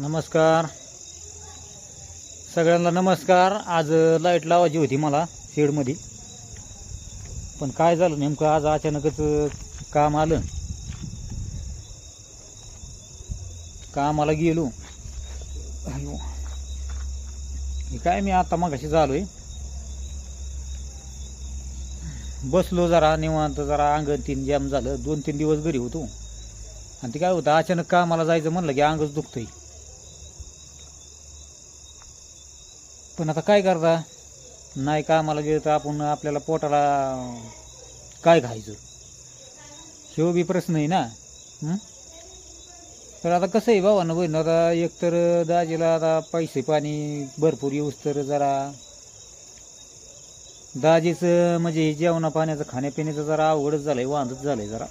नमस्कार. सगळ्यांना नमस्कार. आज लाइट लावायची होती मला शेडमध्ये. पण काय झालं नेमकं आज अचानकच काम आलं. कामाला गेलो. हे काय मी आता मगाशी आहे बसलो जरा निवांत जरा अंगण तीन जॅम झालं. दोन तीन दिवस घरी होतो. आणि ते काय होतं अचानक कामाला जायचं म्हणलं की अंगच दुखतंय. पण आता काय करता? नाही कामाला गेलं तर आपण आपल्याला पोटाला काय खायचं शिव बी प्रश्न आहे ना तर आता कसं आहे भावानं बहीण आता एकतर दाजीला आता पैसे पाणी भरपूर येऊस तर जरा दाजीचं म्हणजे जेवणा पाण्याचं खाण्यापिण्याचं जरा अवघडच झालंय झालं झालंय जरा.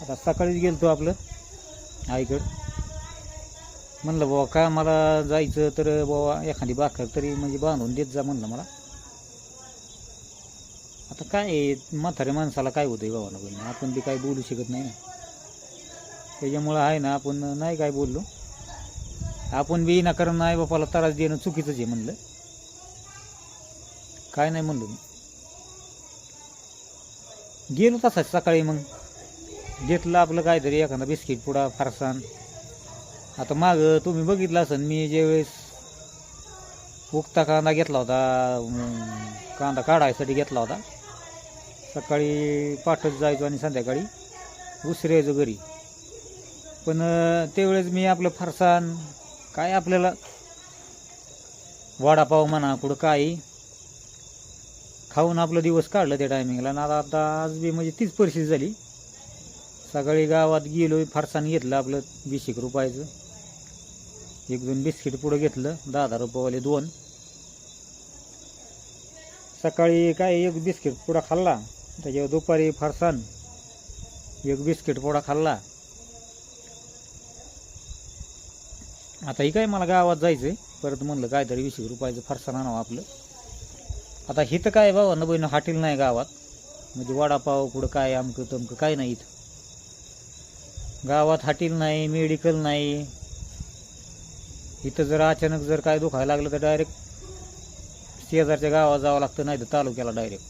आता सकाळीच गेलतो आपलं आईकडं. म्हणलं बाबा का मला जायचं तर बाबा एखादी बाकर तरी म्हणजे बांधून देत जा म्हणलं मला. आता काय आहे, म्हाताऱ्या माणसाला काय होतंय बाबाला पण आपण बी काय बोलू शकत नाही ना. त्याच्यामुळं आहे ना आपण नाही काय बोललो. आपण बी ना कारण आई बापाला त्रास देणं चुकीचंच आहे म्हणलं. काय नाही म्हणलो मी. गेलो तसाच सकाळी मग. घेतलं आपलं काहीतरी एखादा बिस्किट पुडा फरसाण आता माग तुम्ही बघितलं असेल मी ज्यावेळेस उगता कांदा घेतला होता कांदा काढायसाठी घेतला होता. सकाळी पाठच जायचो आणि संध्याकाळी उसरायचो घरी. पण त्यावेळेस मी आपलं फरसाण काय आपल्याला वडापाव म्हणा कुठं काही खाऊन आपलं दिवस काढलं त्या टायमिंगला ना आता आता आज बी म्हणजे तीच परिस्थिती झाली. सकाळी गावात गेलो फरसाण घेतलं आपलं वीस एक रुपयाचं. एक दोन बिस्किट पुढं घेतलं दहा दहा रुपयेवाले दोन. सकाळी काय एक बिस्किट पुडा खाल्ला त्याच्यावर दुपारी फरसाण एक बिस्किट पोडा खाल्ला. आता ही काय मला गावात जायचंय परत म्हणलं काहीतरी वीस रुपयाचं फरसाण आणावं आपलं. आता हिथं काय बाबा न बहिण हॉटेल नाही गावात. म्हणजे वडापाव कुठं काय अमकं तमकं काय नाही इथं. गावात हॉटेल नाही मेडिकल नाही. इथं जर अचानक जर काय दुखायला लागलं तर डायरेक्ट शेजारच्या गावात जावं लागतं नाही तर तालुक्याला डायरेक्ट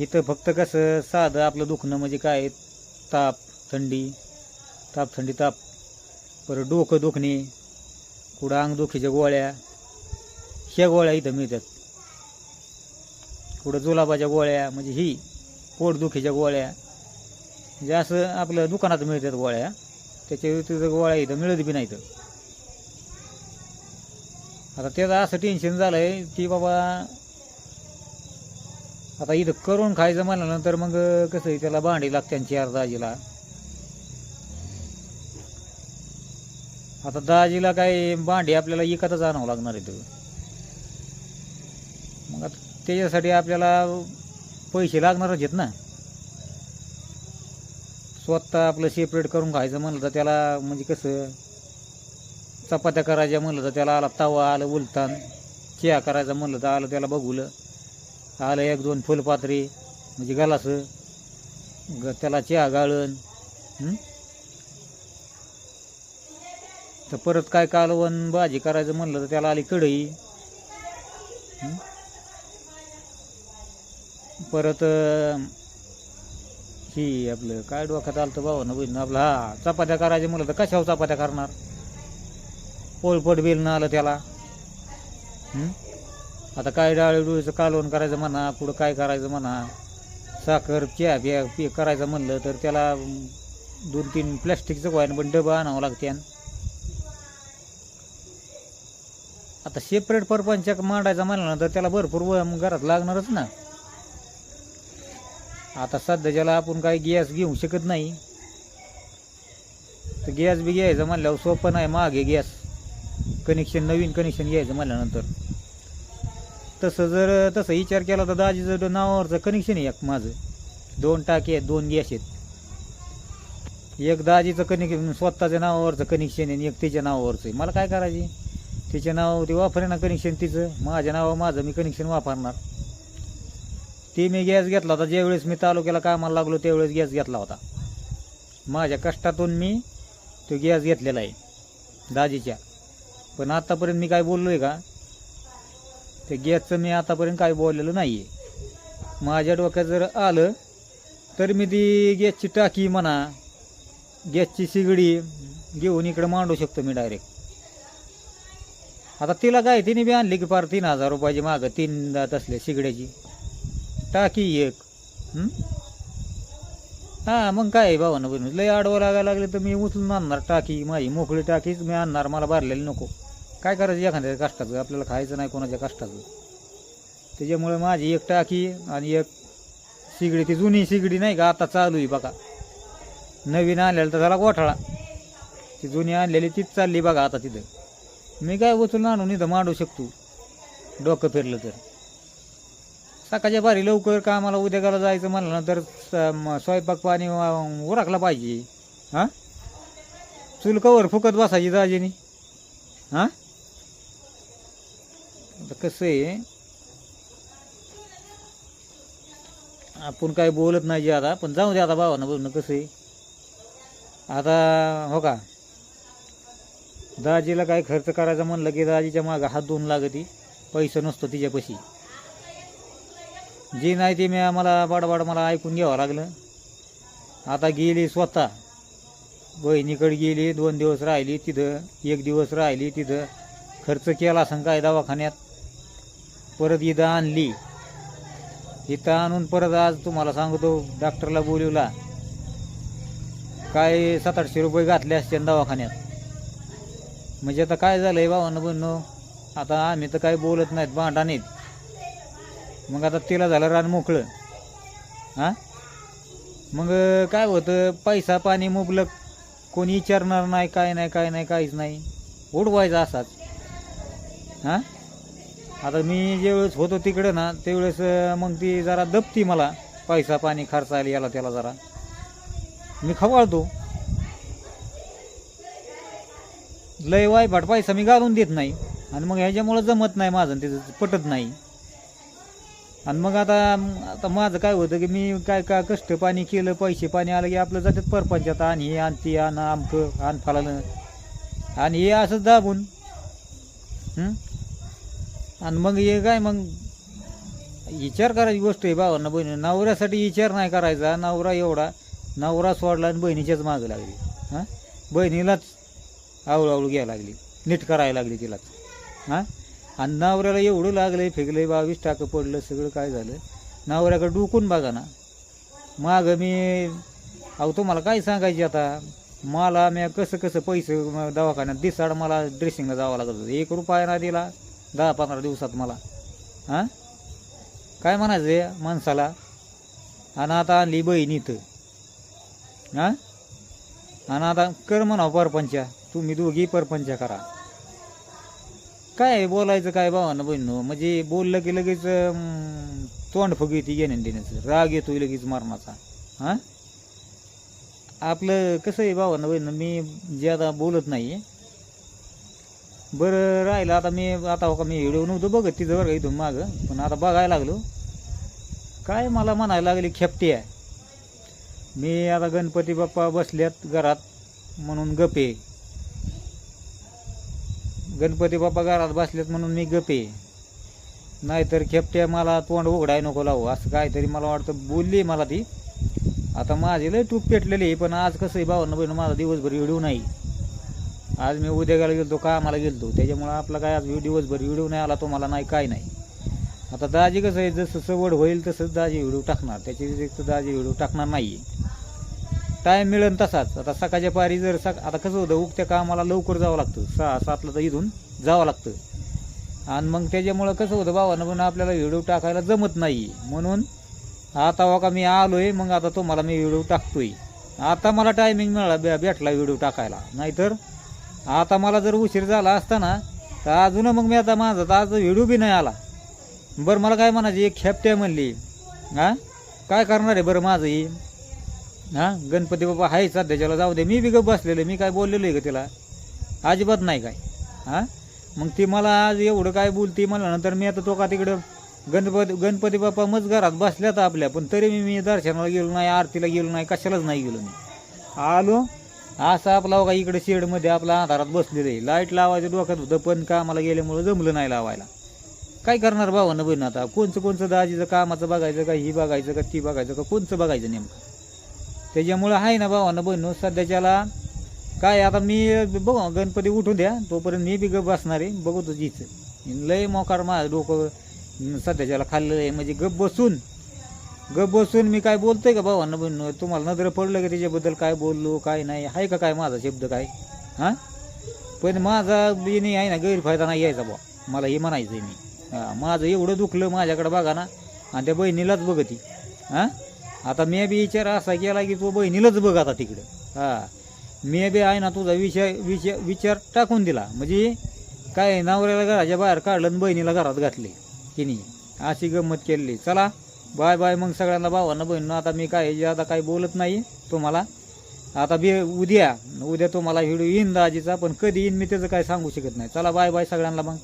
इथं फक्त कसं साधं आपलं दुखणं म्हणजे काय? ताप थंडी ताप थंडी ताप. परत डोकं दुखणे कुठं अंग दुखीच्या गोळ्या ह्या गोळ्या इथं मिळतात. कुठं जुलाबाच्या गोळ्या म्हणजे ही पोटदुखीच्या गोळ्या. म्हणजे असं आपलं दुकानात मिळतात गोळ्या. त्याच्या व्यतिरिक्त गोळ्या इथं मिळत बी नाहीत. आता त्याचं असं टेन्शन झालंय की बाबा आता इथं करून खायचं म्हणल्यानंतर मग कसं आहे त्याला भांडी लागते आणि चार दाजीला. आता दाजीला काय भांडी आपल्याला एकातच आणावं लागणार आहे मग आता त्याच्यासाठी आपल्याला पैसे लागणारच आहेत ना. स्वतः आपलं सेपरेट करून खायचं म्हणलं तर त्याला म्हणजे कसं चपात्या करायच्या म्हणलं तर त्याला आला तवा आलं उलतान चिया करायचं म्हणलं तर आलं त्याला बघुलं आलं एक दोन फुलपात्री म्हणजे गलासं ग त्याला चहा गाळण तर परत काय कालवण भाजी करायचं म्हणलं तर त्याला आली कढई परत ही आपलं काय डोक्यात आलं तर बाबा ना बहिण आपलं हा चपात्या करायच्या म्हणलं तर कशावर चपात्या करणार? पोळपट बेलणं आलं त्याला. आता काय डाळी डोळीचं कालवण करायचं म्हणा पुढं काय करायचं म्हणा साखर चहा बिया पी करायचं म्हणलं तर त्याला दोन तीन प्लॅस्टिकचं वाईन पण डबं आणावं लागते. आता सेपरेट परपंच मांडायचा म्हणलं ना तर त्याला भरपूर घरात लागणारच ना. आता सध्याच्याला आपण काही गॅस घेऊ शकत नाही तर गॅस बी घ्यायचं म्हणल्यावर सोपं नाही मागे गॅस कनेक्शन नवीन कनेक्शन घ्यायचं म्हणल्यानंतर. तसं जर तसं विचार केला तर दाजीचं नावावरचं कनेक्शन आहे एक माझं. दोन टाके आहेत दोन गॅस आहेत. एक दाजीचं कनेक्शन स्वतःच्या नावावरचं कनेक्शन आहे आणि एक तिच्या नावावरचं आहे. मला काय करायची? तिच्या नावावरती ती वापरेना कनेक्शन तिचं. माझ्या नावावर माझं मी कनेक्शन वापरणार. ते मी गॅस घेतला होता ज्यावेळेस मी तालुक्याला कामाला लागलो त्यावेळेस गॅस घेतला होता. माझ्या कष्टातून मी तो गॅस घेतलेला आहे दाजीच्या. पण आतापर्यंत मी काय बोललो आहे का? ते गॅसचं मी आतापर्यंत काय बोललेलं नाही आहे माझ्या डोक्यात जर आलं तर मी ती गॅसची टाकी म्हणा गॅसची शिगडी घेऊन इकडे मांडू शकतो मी डायरेक्ट आता तिला काय तिने बी आणली की फार तीन हजार रुपयाची मागं तीन दात असले शिगड्याची. टाकी एक. हां? मग काय भावानं बहिणी? लय आडवं लागायला लागले तर मी उचलून आणणार टाकी माझी मोकळी टाकीच मी आणणार मला भरलेली नको. काय करायचं एखाद्या कष्टाचं? आपल्याला खायचं नाही कोणाच्या कष्टाचं. त्याच्यामुळे माझी एक टाकी आणि एक शिगडी ती जुनी शिगडी नाही का आता चालू आहे बघा. नवीन आणलेला तर झाला गोठाळा. ती जुनी आणलेली तीच चालली बघा आता तिथं. मी काय उचलून आणून इथं मांडू शकतो. डोकं फिरलं तर. सकाळच्या भारी लवकर कामाला उद्यागाला जायचं म्हणलं ना तर स- म- स्वयंपाक पाणी उरकला पाहिजे. हां? चूल कवर फुकत बसायची दाजीनी. हां? कसं आहे आपण काय बोलत नाही जे आता पण जाऊ दे आता भावानं बोलणं कसं आहे. आता हो का? दाजीला काय खर्च करायचा म्हणलं की दाजीच्या मागं हात धुवून लागती पैसे नसतो तिच्यापाशी. जी नाही ते मी आम्हाला बाडबाड मला ऐकून घ्यावं लागलं. आता गेली स्वतः. बहिणीकडे गेली दोन दिवस राहिली तिथं एक दिवस राहिली तिथं. खर्च केला असं काय दवाखान्यात. परत इथं आणली. इथं आणून परत आज तुम्हाला सांगतो डॉक्टरला बोलवला. काय सात आठशे रुपये घातले असते दवाखान्यात. म्हणजे आता काय झालं आहे भावानं बनणं आता आम्ही तर काय बोलत नाहीत भांडा नाहीत. मग आता तिला झालं रान मोकळं. हां? मग काय होतं? पैसा पाणी मुबलक कोणी विचारणार नाही काय नाही काय नाही काहीच नाही. उडवायचा असाच. हां? आता मी ज्यावेळेस होतो तिकडं ना त्यावेळेस मग ती जरा दबती मला. पैसा पाणी खर्च आली याला त्याला जरा. मी खवाळतो. लय वायफाट पैसा मी घालून देत नाही. आणि मग ह्याच्यामुळं जमत नाही माझं तिचं पटत नाही. आणि मग आता आता माझं काय होतं की मी काय काय कष्ट पाणी केलं पैसे पाणी आलं की आपलं जातात परपंचात आण हे आण ती आण आमकं आण फलानं. आणि हे असंच दाबून आणि मग हे काय मग विचार करायची गोष्ट आहे भावांना बहिणी नवऱ्यासाठी विचार नाही करायचा. नवरा एवढा नवरा सोडला आणि बहिणीच्याच मागं लागली. हां? बहिणीलाच आवळूआवळू घ्यायला लागली. नीट करायला लागली तिलाच. हां? आणि नवऱ्याला एवढं लागलं फेकलंय बावीस टाकं पडलं सगळं काय झालं? नवऱ्याकडे डुकून बघा ना. मागं मी अहो तुम्हाला काय सांगायची आता? मला मी कसं कसं पैसे दवाखान्यात दिसाड मला ड्रेसिंगला जावं लागत होतं. एक रुपया ना दिला दहा पंधरा दिवसात मला. हां? काय म्हणायचं आहे माणसाला? आणि आता आणली बहीण इथं. हां? आणि आता कर म्हणा परपंचा. तुम्ही दोघी परपंच करा. काय बोलायचं काय भावानं बहिणू म्हणजे बोललं की लगेच अं, तोंड फुग येते घेण्या देण्याचं राग येतो लगेच मरणाचा. हां? आपलं कसं आहे भावांना बहिणू मी जे आता बोलत नाही बरं राहिलं आता मी आता हो का मी व्हिडिओ होतो बघत तिथं बरं का इथून मागं. पण आता बघायला लागलो. काय मला म्हणायला लागली खेपटी आहे. मी आता गणपती बाप्पा बसल्यात घरात म्हणून गपे गणपती बाप्पा घरात बसलेत म्हणून मी गपे. नाहीतर खेपट्या मला तोंड उघडाय नको लावू असं काहीतरी मला वाटतं. बोलली मला ती. आता माझी लय टूप पेटलेली आहे पण आज कसं आहे भावानं बहिण माझा दिवसभर व्हिडिओ नाही. आज मी उद्या गेला गेलतो कामाला गेलतो. त्याच्यामुळं आपला काय आज दिवसभर व्हिडिओ नाही आला तो मला नाही काय नाही. आता दाजी कसं आहे जसं सवड होईल तसंच दाजी व्हिडिओ टाकणार. त्याच्या व्यतिरिक्त दाजी व्हिडिओ टाकणार नाही आहे टाईम मिळेल तसाच. आता सकाळच्या पारी जर सक आता कसं होतं उगत्या कामाला लवकर जावं लागतं. सहा सातला तर इथून जावं लागतं. आणि मग त्याच्यामुळं कसं होतं भावानं पण आपल्याला व्हिडिओ टाकायला जमत नाही. म्हणून आता बघा मी आलो आहे मग आता तुम्हाला मी व्हिडिओ टाकतोय. आता मला टायमिंग मिळाला भे- भेटला व्हिडिओ टाकायला. नाहीतर आता मला जर उशीर झाला असता ना तर अजून मग मी आता माझा तर आज व्हिडिओ बी नाही आला. बरं मला काय म्हणायची एक खेपट्या म्हणली. हां? काय करणार आहे बरं माझं ही? हां गणपती बाबा आहे सध्याच्याला जाऊ दे. मी बी गप बसलेलो मी काय बोललेलो आहे का तिला? अजिबात नाही काय. हां? मग ती मला आज एवढं काय बोलती मला नंतर मी आता तो का तिकडं गणपती गणपती बाप्पा मज घरात बसल्यात आपल्या. पण तरी मी मी दर्शनाला गेलो नाही आरतीला गेलो नाही कशालाच नाही गेलो मी. आलो? असं आपला का इकडे शेडमध्ये आपला अंधारात बसलेलं आहे. लाइट लावायचं डोक्यात होतं पण कामाला गेल्यामुळं जमलं नाही लावायला. काय करणार भावानं बहीण आता? कोणचं कोणचं दाजीचं कामाचं बघायचं का ही बघायचं का ती बघायचं का कोणचं बघायचं नेमकं? त्याच्यामुळं आहे ना भावांना बहिण सध्याच्याला काय आता मी बघ गणपती उठून द्या तोपर्यंत मी बी गप बसणार आहे बघू तुझीच लय मोकार माझं डोकं सध्याच्याला खाल्लेलं आहे. म्हणजे गप बसून गप बसून मी काय बोलतोय का भावांना बहिण? तुम्हाला नजर पडलं का त्याच्याबद्दल? काय बोललो काय नाही? आहे का काय माझा शब्द काय? हां? पण माझा बी नाही आहे ना गैरफायदा नाही यायचा बा मला हे म्हणायचं आहे मी माझं एवढं दुखलं माझ्याकडं बघा ना. आणि त्या बहिणीलाच बघती. हां? आता मी बी विचार असा केला की तू बहिणीलाच बघ आता तिकडं. हां. मी बी आहे ना तुझा विषय विषय विचार टाकून दिला. म्हणजे काय नवऱ्याला घराच्या बाहेर काढलं आणि बहिणीला घरात घातले. नाही अशी गंमत केलेली. चला बाय बाय मग सगळ्यांना भावांना बहिणीनं. आता मी काय आता काही बोलत नाही तुम्हाला. आता बी उद्या. उद्या तुम्हाला हिडू येईन दाजीचा पण कधी येईन मी त्याचं काय सांगू शकत नाही. चला बाय बाय सगळ्यांना मग.